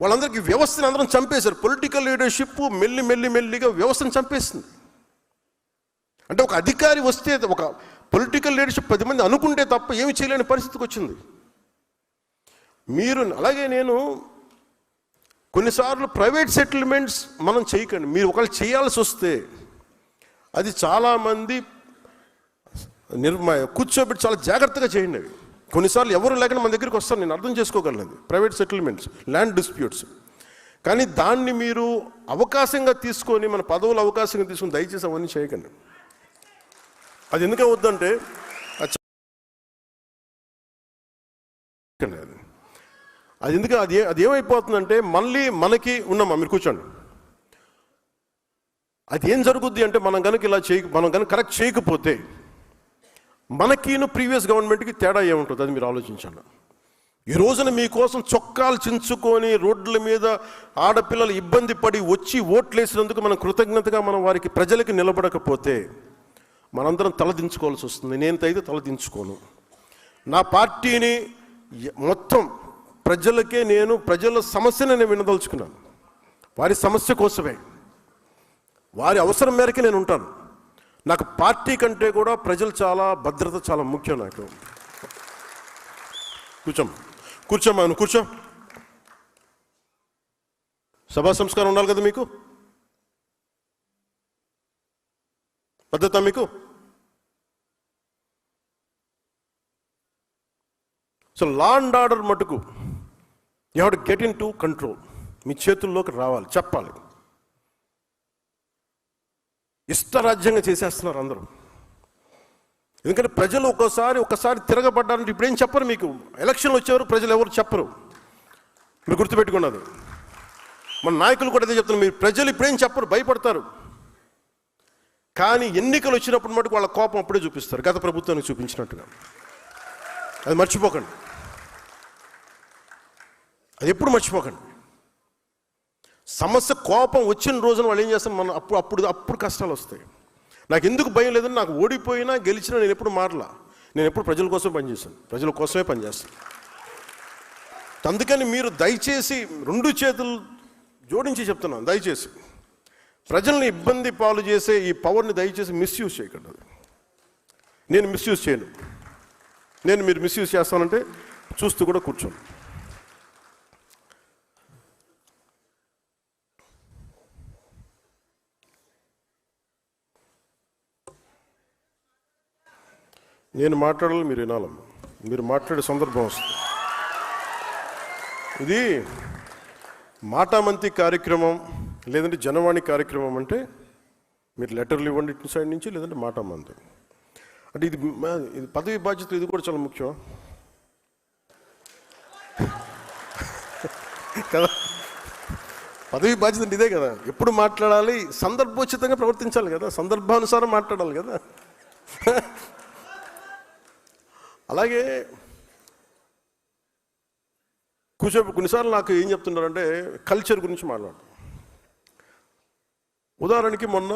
వాళ్ళందరికీ వ్యవస్థను అందరం చంపేశారు. పొలిటికల్ లీడర్షిప్ మెల్లి మెల్లి మెల్లిగా వ్యవస్థను చంపేసింది. అంటే ఒక అధికారి వస్తే ఒక పొలిటికల్ లీడర్షిప్ పది మంది అనుకుంటే తప్ప ఏమి చేయలేని పరిస్థితికి వచ్చింది. మీరు అలాగే నేను కొన్నిసార్లు ప్రైవేట్ సెటిల్మెంట్స్ మనం చేయకండి. మీరు ఒకవేళ చేయాల్సి వస్తే అది చాలామంది నిర్మ కూర్చోబెట్టి చాలా జాగ్రత్తగా చేయండి అవి. కొన్నిసార్లు ఎవరు లేకుండా మన దగ్గరికి వస్తారు నేను అర్థం చేసుకోగలను ప్రైవేట్ సెటిల్మెంట్స్ ల్యాండ్ డిస్ప్యూట్స్ కానీ దాన్ని మీరు అవకాశంగా తీసుకొని మన పదవులు అవకాశంగా తీసుకొని దయచేసి అవన్నీ చేయకండి. అది ఎందుకు వద్దంటే అది. అది ఎందుకు అది అది ఏమైపోతుందంటే మళ్ళీ మనకి ఉన్నామా? మీరు కూర్చోండి. అది ఏం జరుగుద్ది అంటే మనం కనుక ఇలా చేయ మనం కనుక కరెక్ట్ చేయకపోతే మనకిను ప్రీవియస్ గవర్నమెంట్కి తేడా ఏముంటుంది? అది మీరు ఆలోచించండి. ఈ రోజున మీకోసం చొక్కాలు చించుకొని రోడ్ల మీద ఆడపిల్లలు ఇబ్బంది పడి వచ్చి ఓట్లేసినందుకు మనం కృతజ్ఞతగా మనం వారికి ప్రజలకి నిలబడకపోతే మనందరం తలదించుకోవాల్సి వస్తుంది. నేనైతే తలదించుకోను నా పార్టీని మొత్తం ప్రజలకే నేను ప్రజల సమస్యను నేను వినదలుచుకున్నాను. వారి సమస్య కోసమే. వారి అవసరం మేరకే నేను ఉంటాను. నాకు పార్టీ కంటే కూడా ప్రజలు చాలా భద్రత చాలా ముఖ్యం నాకు. కూర్చోం. కూర్చోమ్మా నువ్వు కూర్చో. సభా సంస్కారం ఉండాలి కదా మీకు? పద్ధత మీకు? సో లా అండ్ ఆర్డర్ మటుకు you have to get into control మీ చేతుల్లోకి రావాలి చెప్పాలి. ఇష్టరాజ్యంగా చేసేస్తున్నారు అందరూ. ఎందుకంటే ప్రజలు ఒక్కోసారి ఒకసారి తిరగబడ్డారంటే ఇప్పుడేం చెప్పరు మీకు? ఎలక్షన్లు వచ్చేవారు ప్రజలు ఎవరు చెప్పరు. మీరు గుర్తుపెట్టుకున్నది. మన నాయకులు కూడా అదే చెప్తున్నారు. మీరు ప్రజలు ఇప్పుడేం చెప్పరు? భయపడతారు. కానీ ఎన్నికలు వచ్చినప్పుడు మటుకు వాళ్ళ కోపం అప్పుడే చూపిస్తారు. గత ప్రభుత్వానికి చూపించినట్టుగా. అది మర్చిపోకండి. అది ఎప్పుడు మర్చిపోకండి. సమస్య కోపం వచ్చిన రోజున వాళ్ళు ఏం చేస్తాం మనం అప్పుడు అప్పుడు అప్పుడు కష్టాలు వస్తాయి. నాకు ఎందుకు భయం లేదని నాకు ఓడిపోయినా గెలిచినా నేను ఎప్పుడు మారలా? నేను ఎప్పుడు ప్రజల కోసం పనిచేశాను ప్రజల కోసమే పనిచేస్తాను. అందుకని మీరు దయచేసి రెండు చేతులు జోడించి చెప్తున్నాను దయచేసి. ప్రజల్ని ఇబ్బంది పాలు చేసే ఈ పవర్ని దయచేసి మిస్యూజ్ చేయకండి నేను మిస్యూజ్ చేయను. నేను మీరు మిస్యూజ్ చేస్తానంటే చూస్తూ కూడా కూర్చోను. నేను మాట్లాడాలి మీరు వినాలమ్మ మీరు మాట్లాడే సందర్భం వస్తుంది. ఇది మాటామంతి కార్యక్రమం లేదంటే జనవాణి కార్యక్రమం అంటే మీరు లెటర్లు ఇవ్వండి ఇటు సైడ్ నుంచి లేదంటే మాటామంతి. అంటే ఇది ఇది పదవి బాధ్యత ఇది కూడా చాలా ముఖ్యం. కదా? పదవి బాధ్యత అంటే ఇదే కదా. ఎప్పుడు మాట్లాడాలి సందర్భోచితంగా ప్రవర్తించాలి కదా. సందర్భానుసారం మాట్లాడాలి కదా. అలాగే కూర్చోపు కొన్నిసార్లు నాకు ఏం చెప్తున్నారంటే కల్చర్ గురించి మాట్లాడు ఉదాహరణకి మొన్న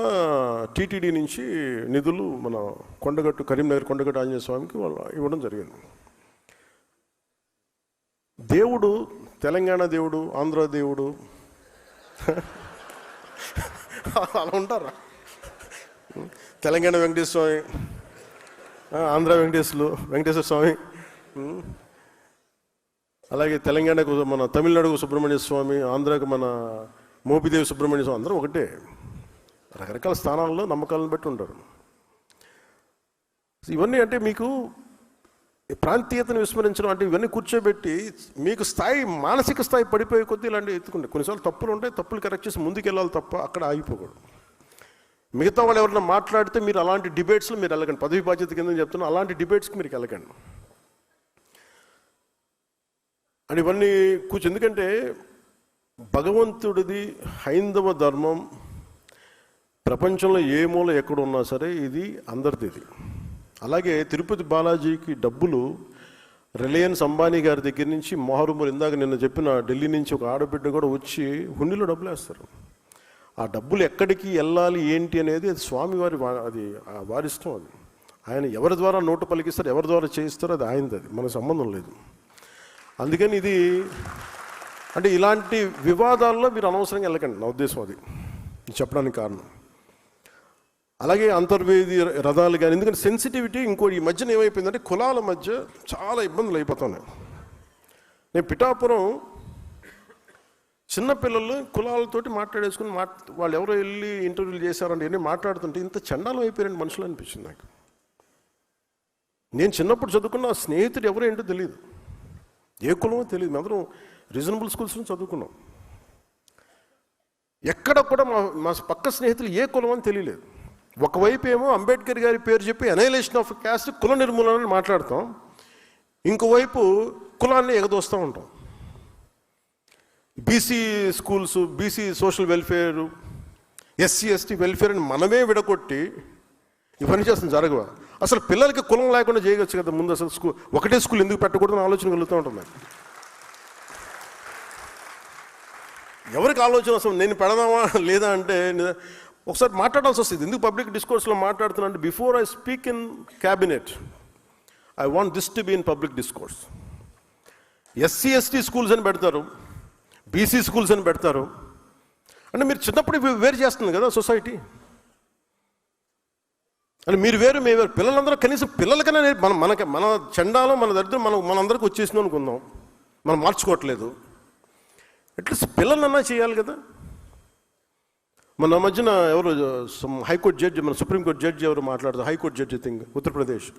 టీటీడీ నుంచి నిధులు మన కొండగట్టు కరీంనగర్ కొండగట్టు ఆంజనేయ స్వామికి వాళ్ళు ఇవ్వడం జరిగింది. దేవుడు తెలంగాణ దేవుడు ఆంధ్ర దేవుడు అలా ఉంటారా? తెలంగాణ వెంకటేశ్వర స్వామి ఆంధ్ర వెంకటేశ్వరులు వెంకటేశ్వర స్వామి. అలాగే తెలంగాణకు మన తమిళనాడుకు సుబ్రహ్మణ్య స్వామి ఆంధ్రాకు మన మోపిదేవి సుబ్రహ్మణ్య స్వామి అందరూ ఒకటే. రకరకాల స్థానాల్లో నమ్మకాలను బట్టి ఉంటారు. ఇవన్నీ అంటే మీకు ప్రాంతీయతను విస్మరించడం అంటే ఇవన్నీ కూర్చోబెట్టి మీకు స్థాయి మానసిక స్థాయి పడిపోయే కొద్దీ ఇలాంటివి ఎత్తుకుంటాయి. కొన్నిసార్లు తప్పులు ఉంటాయి తప్పులు కరెక్ట్ చేసి ముందుకెళ్ళాలి తప్ప అక్కడ ఆగిపోకూడదు. మిగతా వాళ్ళు ఎవరైనా మాట్లాడితే మీరు అలాంటి డిబేట్స్లో మీరు వెళ్ళకండి. పదవి బాధ్యత కింద చెప్తున్నా అలాంటి డిబేట్స్కి మీరు వెళ్ళకండి. అని ఇవన్నీ కూర్చో ఎందుకంటే భగవంతుడిది హైందవ ధర్మం ప్రపంచంలో ఏ మూల ఎక్కడ ఉన్నా సరే ఇది అందరిది ఇది అలాగే తిరుపతి బాలాజీకి డబ్బులు రిలయన్స్ అంబానీ గారి దగ్గర నుంచి మొహరుమూరు ఇందాక నిన్న చెప్పిన ఢిల్లీ నుంచి ఒక ఆడబిడ్డ కూడా వచ్చి హుండీలో డబ్బులు వేస్తారు. ఆ డబ్బులు ఎక్కడికి వెళ్ళాలి ఏంటి అనేది అది స్వామివారి వా- అది ఆ వారిష్టం అది. ఆయన ఎవరి ద్వారా నోటు పలికిస్తారు ఎవరి ద్వారా చేయిస్తారో అది ఆయనది అది. మన సంబంధం లేదు. అందుకని ఇది అంటే ఇలాంటి వివాదాల్లో మీరు అనవసరంగా వెళ్ళకండి. నా ఉద్దేశం అది. చెప్పడానికి కారణం. అలాగే అంతర్వేది రథాలు కానీ ఎందుకంటే సెన్సిటివిటీ ఇంకోటి ఈ మధ్యన ఏమైపోయిందంటే కులాల మధ్య చాలా ఇబ్బందులు అయిపోతున్నాయి. నేను పిఠాపురం చిన్నపిల్లలు కులాలతోటి మాట్లాడేసుకుని మాట్ వాళ్ళు ఎవరో వెళ్ళి ఇంటర్వ్యూలు చేశారంటే ఇవన్నీ మాట్లాడుతుంటే ఇంత చండాలం అయిపోయారండి మనుషులు అనిపించింది నాకు. నేను చిన్నప్పుడు చదువుకున్న ఆ స్నేహితుడు ఎవరో ఏంటో తెలియదు ఏ కులమో తెలియదు మేమందరం రీజనబుల్ స్కూల్స్ నుంచి చదువుకున్నాం. ఎక్కడ కూడా మా మా పక్క స్నేహితులు ఏ కులం అని తెలియలేదు. ఒకవైపు ఏమో అంబేద్కర్ గారి పేరు చెప్పి అనైలేషన్ ఆఫ్ క్యాస్ట్ కుల నిర్మూలన అని మాట్లాడతాం. ఇంకోవైపు కులాన్ని ఎగదోస్తూ ఉంటాం. BC schools BC social welfare SC ST welfare అని మనమే విడగొట్టి ఇవన్నీ చేస్తుంది జరగవా? అసలు పిల్లలకి కులం లేకుండా చేయవచ్చు కదా ముందు అసలు స్కూల్ ఒకటే స్కూల్ ఎందుకు పెట్టకూడదని ఆలోచన కలుగుతూ ఉంటుంది. ఎవరికి ఆలోచన అసలు నేను పెడదామా లేదా అంటే ఒకసారి మాట్లాడాల్సి వస్తుంది. ఎందుకు పబ్లిక్ డిస్కోర్స్లో మాట్లాడుతున్నా అంటే before I speak in cabinet I want this to be in public discourse SC ST schools అని పెడతారు. బీసీ స్కూల్స్ అని పెడతారు. అంటే మీరు చిన్నప్పుడు వేరు చేస్తుంది కదా సొసైటీ. అంటే మీరు వేరు మేము వేరు. పిల్లలందరూ కనీసం పిల్లలకైనా మన మనకి మన చెండాలో మన దరిద్రం మనం మనందరికి వచ్చేసింది అనుకుందాం. మనం మార్చుకోవట్లేదు. అట్లీస్ట్ పిల్లలన్నా చేయాలి కదా. మన మధ్యన ఎవరు హైకోర్టు జడ్జి మన సుప్రీంకోర్టు జడ్జి ఎవరు మాట్లాడతారు? High court judge thing Uttar Pradesh.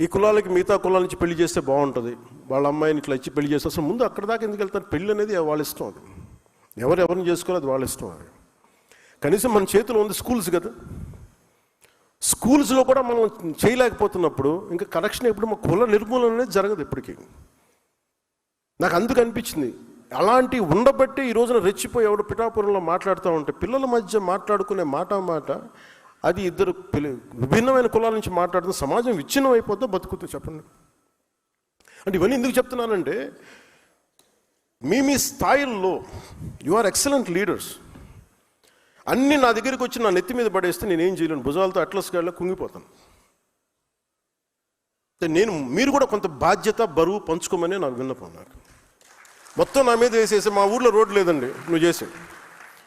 ఈ కులాలకి మిగతా కులాల నుంచి పెళ్ళి చేస్తే బాగుంటుంది. వాళ్ళ అమ్మాయిని ఇట్లా ఇచ్చి పెళ్ళి చేస్తే అసలు ముందు అక్కడ దాకా ఎందుకు వెళ్తారు? పెళ్ళి అనేది వాళ్ళ ఇష్టం అది. ఎవరు ఎవరిని చేసుకోవాలి అది వాళ్ళ ఇష్టం అది. కనీసం మన చేతిలో ఉంది స్కూల్స్ కదా. స్కూల్స్లో కూడా మనం చేయలేకపోతున్నప్పుడు ఇంకా కరెక్షన్ ఎప్పుడు మా కుల నిర్మూలన అనేది జరగదు ఇప్పటికీ. నాకు అందుకు అనిపించింది. అలాంటి ఉండబట్టి ఈ రోజున రెచ్చిపోయి ఎవడు పిఠాపురంలో మాట్లాడుతూ ఉంటే పిల్లల మధ్య మాట్లాడుకునే మాట మాట అది ఇద్దరు పిల్ల విభిన్నమైన కులాల నుంచి మాట్లాడుతూ సమాజం విచ్ఛిన్నం అయిపోద్దో బతుకుతూ చెప్పండి. అంటే ఇవన్నీ ఎందుకు చెప్తున్నానంటే మీ మీ స్థాయిల్లో యు ఆర్ ఎక్సలెంట్ లీడర్స్ అన్నీ నా దగ్గరికి వచ్చి నా నెత్తి మీద పడేస్తే నేనేం చేయలేను. భుజాలతో అట్లస్ గాడిలో కుంగిపోతాను. నేను మీరు కూడా కొంత బాధ్యత బరువు పంచుకోమని నాకు విన్నపం నాకు. మొత్తం నా మీద వేసేసి మా ఊర్లో రోడ్డు లేదండి నువ్వు చేసి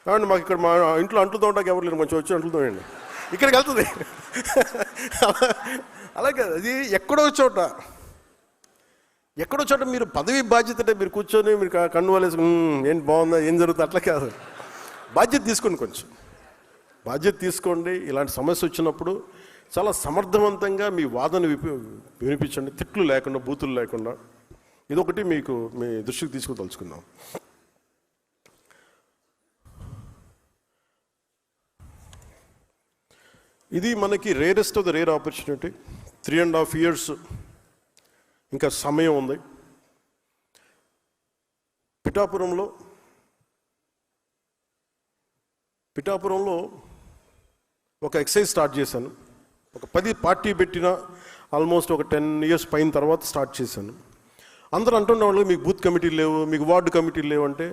కాబట్టి మాకు ఇక్కడ మా ఇంట్లో అంట్లు తోటకి ఎవరు లేరు? కొంచెం వచ్చి అంట్లు తోయండి ఇక్కడికి వెళ్తుంది. అలాగే అది ఎక్కడో చోట ఎక్కడో చోట మీరు పదవి బాధ్యత అంటే మీరు కూర్చొని మీరు కన్ను వాళ్ళేసి ఏంటి బాగుందా ఏం జరుగుతుంది? అట్లా కాదు. బాధ్యత తీసుకోండి కొంచెం. బాధ్యత తీసుకోండి. ఇలాంటి సమస్య వచ్చినప్పుడు చాలా సమర్థవంతంగా మీ వాదన విప వినిపించండి. తిట్లు లేకుండా బూతులు లేకుండా. ఇదొకటి మీకు మీ దృష్టికి తీసుకుదలుచుకుందాం ఇది మనకి rarest of the rare opportunity three and half years ఇంకా సమయం ఉంది. పిఠాపురంలో పిఠాపురంలో ఒక ఎక్సైజ్ స్టార్ట్ చేశాను. ఒక పది పార్టీ పెట్టిన ఆల్మోస్ట్ ఒక టెన్ ఇయర్స్ పైన తర్వాత స్టార్ట్ చేశాను. అందరూ అంటున్న వాళ్ళు మీకు బూత్ కమిటీలు లేవు మీకు వార్డు కమిటీలు లేవు అంటే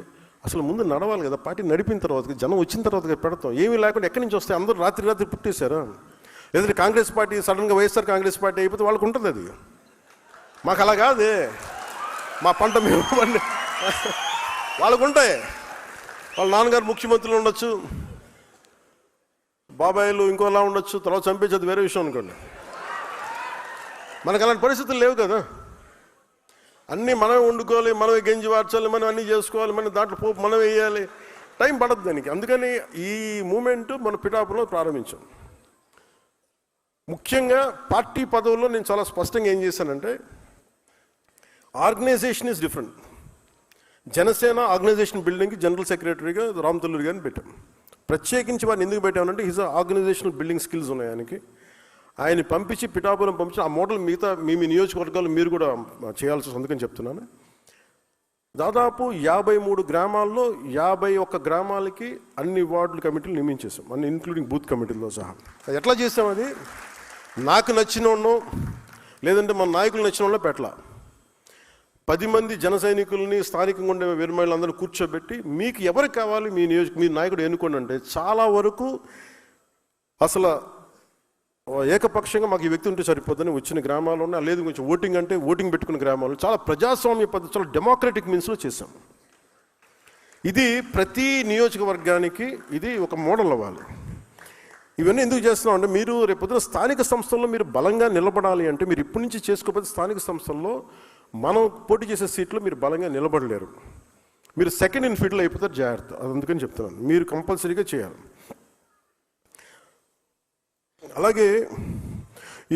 అసలు ముందు నడవాలి కదా పార్టీ నడిపిన తర్వాత జనం వచ్చిన తర్వాత పెడతాం. ఏమీ లేకుండా ఎక్కడి నుంచి వస్తాయి? అందరూ రాత్రి రాత్రి పుట్టేశారు? లేదంటే కాంగ్రెస్ పార్టీ సడన్గా వైఎస్ఆర్ కాంగ్రెస్ పార్టీ అయిపోతే వాళ్ళకు ఉంటుంది అది. మాకు అలా కాదే. మా పంట మేము పండి వాళ్ళకు ఉంటాయి. వాళ్ళ నాన్నగారు ముఖ్యమంత్రులు ఉండొచ్చు. బాబాయిలు ఇంకోలా ఉండొచ్చు. తర్వాత చంపేసేది వేరే విషయం అనుకోండి. మనకు అలాంటి పరిస్థితులు లేవు కదా. అన్నీ మనమే వండుకోవాలి మనమే గెంజి వార్చాలి మనం అన్నీ చేసుకోవాలి మనం దాంట్లో పోపు మనం వేయాలి. టైం పడదు దానికి. అందుకని ఈ మూమెంట్ మన పిఠాపులో ప్రారంభించాం. ముఖ్యంగా పార్టీ పదవుల్లో నేను చాలా స్పష్టంగా ఏం చేశానంటే organisation is different. Janasena organisation బిల్డింగ్కి జనరల్ సెక్రటరీగా రామ్ తల్లూరి గారిని పెట్టాం. ప్రత్యేకించి వారిని ఎందుకు పెట్టామంటే హిజ్ ఆర్గనైజేషనల్ బిల్డింగ్ స్కిల్స్ ఉన్నాయి ఆయనకి. ఆయన పంపించి పిఠాపురం పంపించి ఆ మోడల్ మిగతా మీ మీ నియోజకవర్గాలు మీరు కూడా చేయాల్సి అందుకని చెప్తున్నాను. దాదాపు యాభై మూడు గ్రామాల్లో యాభై ఒక్క గ్రామాలకి అన్ని వార్డుల కమిటీలు నియమించేసాం అన్ని ఇంక్లూడింగ్ బూత్ కమిటీల్లో సహా. అది ఎట్లా చేసాం అది? నాకు నచ్చిన లేదంటే మన నాయకులు నచ్చిన వాళ్ళో పెట్టలా. పది మంది జన సైనికుల్ని స్థానికంగా ఉండే వీరమహిళలందరూ కూర్చోబెట్టి మీకు ఎవరికి కావాలి మీ నియోజక మీ నాయకుడు ఎన్నుకోండి అంటే చాలా వరకు అసలు ఏకపక్షంగా మాకు ఈ వ్యక్తి ఉంటే సరిపోద్దని వచ్చిన గ్రామాలు ఉన్నాయి లేదు కొంచెం ఓటింగ్ అంటే ఓటింగ్ పెట్టుకున్న గ్రామాలు చాలా ప్రజాస్వామ్య పద్ధతి చాలా డెమోక్రటిక్ మీన్స్లో చేశాం. ఇది ప్రతి నియోజకవర్గానికి ఇది ఒక మోడల్ అవ్వాలి. ఇవన్నీ ఎందుకు చేస్తున్నాం అంటే మీరు రేపొద్దున స్థానిక సంస్థల్లో మీరు బలంగా నిలబడాలి అంటే మీరు ఇప్పటి నుంచి చేసుకోకపోతే స్థానిక సంస్థల్లో మనం పోటీ చేసే సీట్లో మీరు బలంగా నిలబడలేరు. మీరు సెకండ్ ఇన్ ఫీల్డ్లో అయిపోతారు జాగ్రత్త. అందుకని చెప్తున్నాను. మీరు కంపల్సరీగా చేయాలి. అలాగే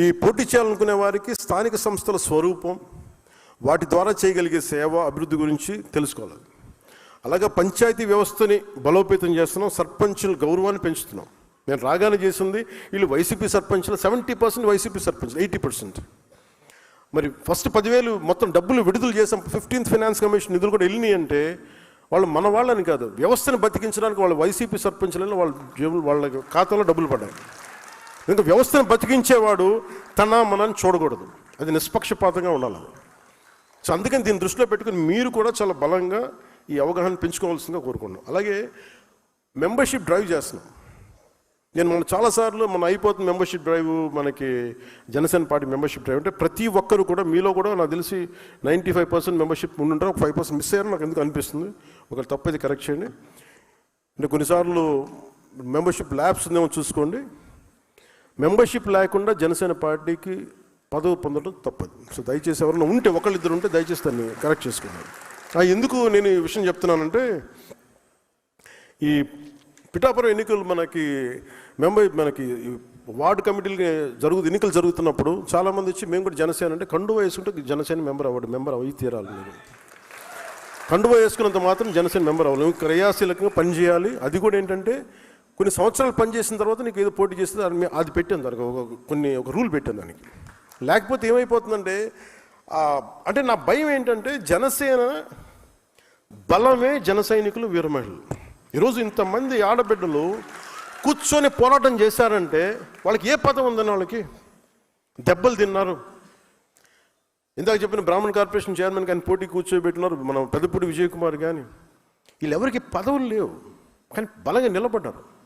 ఈ పోటీ చేయాలనుకునే వారికి స్థానిక సంస్థల స్వరూపం వాటి ద్వారా చేయగలిగే సేవ అభివృద్ధి గురించి తెలుసుకోవాలి. అలాగే పంచాయతీ వ్యవస్థని బలోపేతం చేస్తున్నాం సర్పంచుల గౌరవాన్ని పెంచుతున్నాం. నేను రాగానే చేసింది వీళ్ళు వైసీపీ సర్పంచ్లు seventy percent YCP sarpanch eighty percent. మరి ఫస్ట్ పదివేలు మొత్తం డబ్బులు విడుదల చేసాం ఫిఫ్టీన్త్ ఫైనాన్స్ కమిషన్ నిధులు కూడా వెళ్ళినాయి అంటే వాళ్ళు మన వాళ్ళని కాదు వ్యవస్థను బతికించడానికి వాళ్ళు వైసీపీ సర్పంచ్లను వాళ్ళ వాళ్ళ ఖాతాలో డబ్బులు పడ్డాయి. ఇంకా వ్యవస్థను బతికించేవాడు తన మనని చూడకూడదు. అది నిష్పక్షపాతంగా ఉండాలి సో అందుకని దీన్ని దృష్టిలో పెట్టుకుని మీరు కూడా చాలా బలంగా ఈ అవగాహన పెంచుకోవాల్సిందిగా కోరుకున్నాం అలాగే మెంబర్షిప్ డ్రైవ్ చేస్తున్నాం. నేను మన చాలాసార్లు మన అయిపోతుంది మెంబర్షిప్ డ్రైవ్ మనకి జనసేన పార్టీ మెంబర్షిప్ డ్రైవ్ అంటే ప్రతి ఒక్కరు కూడా మీలో కూడా నాకు తెలిసి నైంటీ ఫైవ్ పర్సెంట్ మెంబర్షిప్ ఉండుంటారు ఒక ఫైవ్ పర్సెంట్ మిస్ అయ్యారు నాకు ఎందుకు అనిపిస్తుంది? ఒకరు తప్పది కరెక్ట్ చేయండి. అంటే కొన్నిసార్లు మెంబర్షిప్ ల్యాబ్స్ ఉందేమో చూసుకోండి. మెంబర్షిప్ లేకుండా జనసేన పార్టీకి పదవి పొందడం తప్పదు. సో దయచేసి ఎవరైనా ఉంటే ఒకళ్ళిద్దరు ఉంటే దయచేసి దాన్ని కరెక్ట్ చేసుకున్నాను ఎందుకు నేను ఈ విషయం చెప్తున్నానంటే ఈ పిఠాపురం ఎన్నికలు మనకి మెంబర్ మనకి ఈ వార్డు కమిటీలు జరుగు ఎన్నికలు జరుగుతున్నప్పుడు చాలామంది వచ్చి మేము కూడా జనసేన అంటే కండువ వేసుకుంటే జనసేన మెంబర్ అవ్వడు మెంబర్ అవి తీరాలి మీరు. కండువ వేసుకున్నంత మాత్రం జనసేన మెంబర్ అవ్వాలి నువ్వు క్రియాశీలకంగా పనిచేయాలి అది కూడా ఏంటంటే కొన్ని సంవత్సరాలు పనిచేసిన తర్వాత నీకు ఏదో పోటీ చేస్తే దాని అది పెట్టాను దానికి ఒక కొన్ని ఒక రూల్ పెట్టాను దానికి. లేకపోతే ఏమైపోతుందంటే అంటే నా భయం ఏంటంటే జనసేన బలమే జన సైనికులు వీరమహిళలు. ఈరోజు ఇంతమంది ఆడబిడ్డలు కూర్చొని పోరాటం చేశారంటే వాళ్ళకి ఏ పదం ఉందని వాళ్ళకి? దెబ్బలు తిన్నారు. ఇందాక చెప్పిన బ్రాహ్మణ కార్పొరేషన్ చైర్మన్ కానీ పోటీ కూర్చోబెట్టినారు మనం పెద్దపూడి విజయ్ కుమార్ కానీ. వీళ్ళెవరికి పదవులు లేవు. కానీ బలంగా నిలబడ్డారు.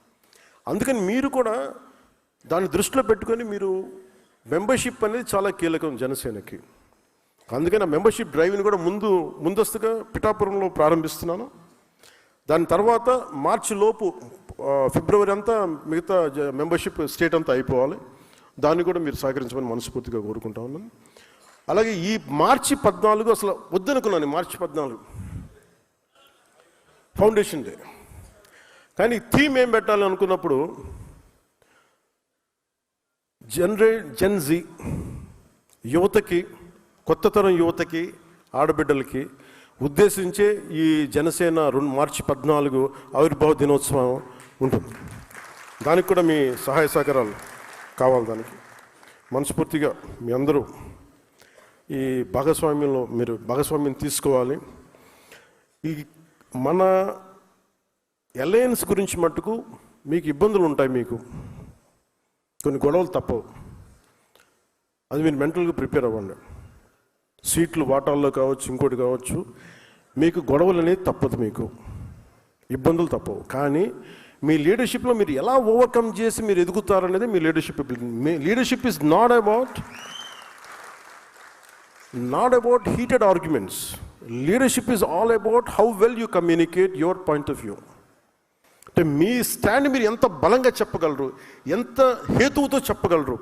అందుకని మీరు కూడా దాన్ని దృష్టిలో పెట్టుకొని మీరు మెంబర్షిప్ అనేది చాలా కీలకం జనసేనకి. అందుకని ఆ మెంబర్షిప్ డ్రైవ్ని కూడా ముందు ముందస్తుగా పిఠాపురంలో ప్రారంభిస్తున్నాను. దాని తర్వాత మార్చి లోపు ఫిబ్రవరి అంతా మిగతా జ- మెంబర్షిప్ స్టేట్ అంతా అయిపోవాలి. దాన్ని కూడా మీరు సహకరించమని మనస్ఫూర్తిగా కోరుకుంటా ఉన్నాను. అలాగే ఈ మార్చి పద్నాలుగు అసలు వద్దనుకున్నాను మార్చి పద్నాలుగు. Foundation day. కానీ థీమ్ ఏం పెట్టాలనుకున్నప్పుడు జనరే జెన్జీ యువతకి కొత్త తరం యువతకి ఆడబిడ్డలకి ఉద్దేశించే ఈ జనసేన రెండు మార్చి పద్నాలుగు ఆవిర్భావ దినోత్సవం ఉంటుంది. దానికి కూడా మీ సహాయ సహకారాలు కావాలి దానికి. మనస్ఫూర్తిగా మీ అందరూ ఈ భాగస్వామ్యంలో మీరు భాగస్వామ్యం తీసుకోవాలి. ఈ మన అలయన్స్ గురించి మట్టుకు మీకు ఇబ్బందులు ఉంటాయి మీకు. కొన్ని గొడవలు తప్పవు. అది మీరు మెంటల్గా ప్రిపేర్ అవ్వండి. సీట్లు వాటాల్లో కావచ్చు ఇంకోటి కావచ్చు మీకు గొడవలు అనేది తప్పదు మీకు. ఇబ్బందులు తప్పవు. కానీ మీ లీడర్షిప్లో మీరు ఎలా ఓవర్కమ్ చేసి మీరు ఎదుగుతారనేది మీ leadership me leadership is not about not about heated arguments. Leadership is all about how well you communicate your point of view. అంటే మీ స్టాండ్ మీరు ఎంత బలంగా చెప్పగలరు? ఎంత హేతువుతో చెప్పగలరు?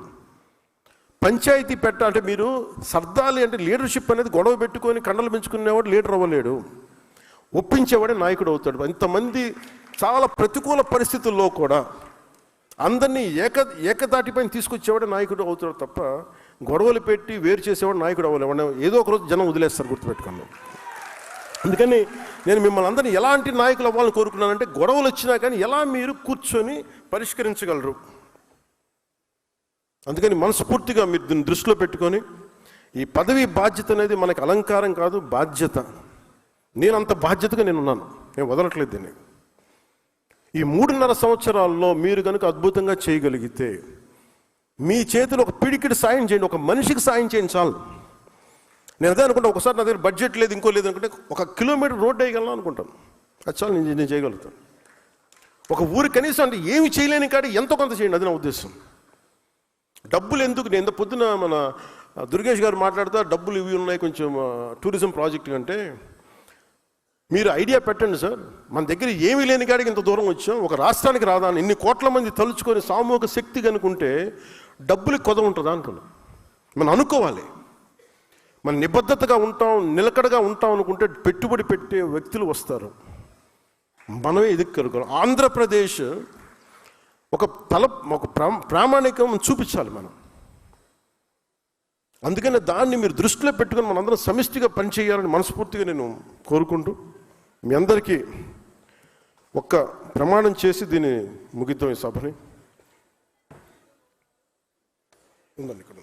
పంచాయతీ పెట్టాలంటే మీరు సర్దాలి అంటే లీడర్షిప్ అనేది గొడవ పెట్టుకొని కండలు పెంచుకునేవాడు లీడర్ అవ్వలేడు. ఒప్పించేవాడే నాయకుడు అవుతాడు. ఇంతమంది చాలా ప్రతికూల పరిస్థితుల్లో కూడా అందరినీ ఏక ఏకదాటిపైన తీసుకొచ్చేవాడే నాయకుడు అవుతాడు తప్ప గొడవలు పెట్టి వేరు చేసేవాడు నాయకుడు అవ్వలేవాడు ఏదో ఒక రోజు జనం వదిలేస్తారు గుర్తుపెట్టుకున్నాం అందుకని నేను మిమ్మల్ని అందరినీ ఎలాంటి నాయకులు అవ్వాలని కోరుకున్నానంటే గొడవలు వచ్చినా కానీ ఎలా మీరు కూర్చొని పరిష్కరించగలరు? అందుకని మనస్ఫూర్తిగా మీరు దీన్ని దృష్టిలో పెట్టుకొని ఈ పదవి బాధ్యత అనేది మనకి అలంకారం కాదు బాధ్యత. నేను అంత బాధ్యతగా నేను ఉన్నాను. నేను వదలట్లేదు దీన్ని. ఈ మూడున్నర సంవత్సరాల్లో మీరు కనుక అద్భుతంగా చేయగలిగితే మీ చేతిలో ఒక పిడికిడి సాయం చేయండి ఒక మనిషికి సాయం చేయండి చాలు. నేను అదే అనుకుంటా ఒకసారి నా దగ్గర బడ్జెట్ లేదు ఇంకో లేదు అనుకుంటే ఒక కిలోమీటర్ రోడ్ వేయగలను అనుకుంటాను. అది చాలు నేను నేను చేయగలుగుతాను. ఒక ఊరు కనీసం అంటే ఏమి చేయలేని కాడి ఎంతో కొంత చేయండి అది నా ఉద్దేశం. డబ్బులు ఎందుకు? నేను ఎంత పొద్దున మన దుర్గేష్ గారు మాట్లాడుతా డబ్బులు ఇవి ఉన్నాయి కొంచెం టూరిజం ప్రాజెక్ట్ అంటే మీరు ఐడియా పెట్టండి సార్. మన దగ్గర ఏమీ లేని కాడికి ఇంత దూరం వచ్చాం. ఒక రాష్ట్రానికి రాదా అని ఇన్ని కోట్ల మంది తలుచుకొని సామూహిక శక్తి కనుకుంటే డబ్బులకి కొద ఉంటుందా అనుకున్నాం. మనం అనుకోవాలి. మన నిబద్ధతగా ఉంటాం నిలకడగా ఉంటాం అనుకుంటే పెట్టుబడి పెట్టే వ్యక్తులు వస్తారు. మనమే ఎదుక్కరుకోవాలి ఆంధ్రప్రదేశ్ ఒక తల ఒక ప్రామాణికం చూపించాలి మనం. అందుకని దాన్ని మీరు దృష్టిలో పెట్టుకొని మనందరం సమిష్టిగా పనిచేయాలని మనస్ఫూర్తిగా నేను కోరుకుంటూ మీ అందరికీ ఒక్క ప్రమాణం చేసి దీన్ని ముగిద్దాం ఈ సభని. ఉందండి ఇక్కడ.